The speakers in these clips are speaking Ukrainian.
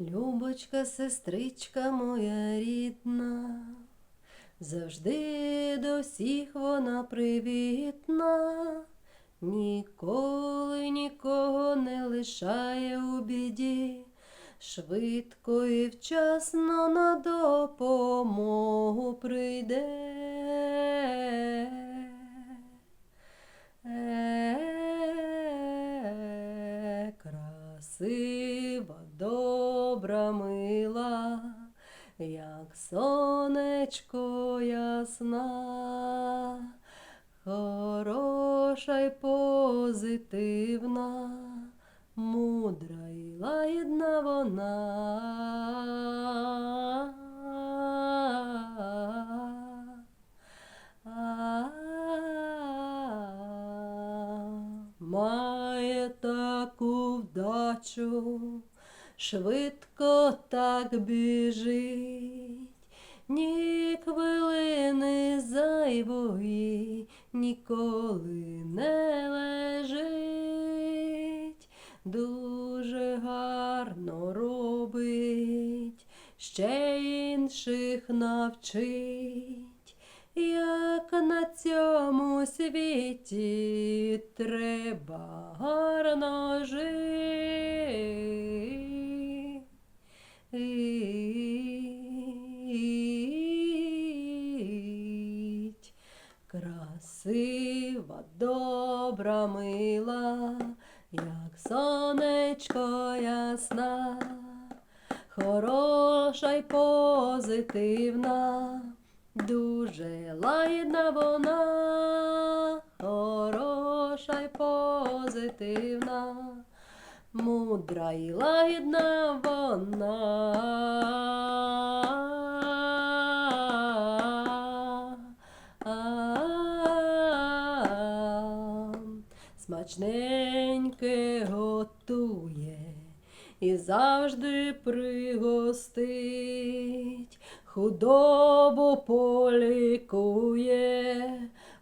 Любочка, сестричка моя рідна, завжди до всіх вона привітна, ніколи нікого не лишає у біді, швидко і вчасно на допомогу прийде. Е, красива, добра, мила, як сонечко ясна, хороша й позитивна, мудра й лагідна вона. Має таку вдачу, швидко так біжить, ні хвилини зайвої ніколи не лежить, дуже гарно робить, ще інших навчить. Як на цьому світі треба гарно жить. Красива, добра, мила, як сонечко ясна, хороша й позитивна. Дуже лагідна вона, хороша й позитивна, мудра й лагідна вона. Смачненьке готує і завжди пригостить, худобу полікує,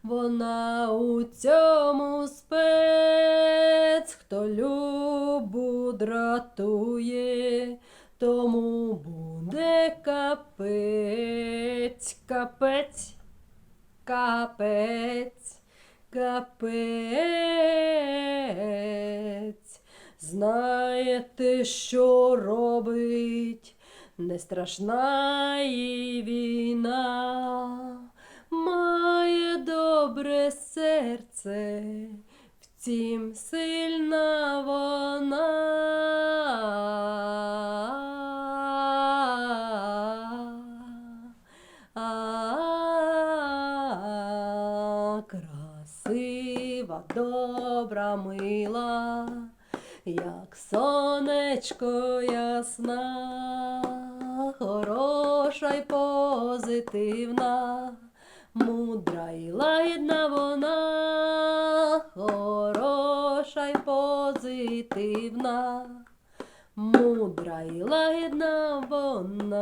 вона у цьому спец, хто любу дратує, тому буде капець, капець, капець, капець. Знаєте, що робить не страшна війна, має добре серце, втім сильна вона. Красива, добра, мила, як сонечко ясна, хороша й позитивна, мудра й лагідна вона, хороша й позитивна, мудра й лагідна вона.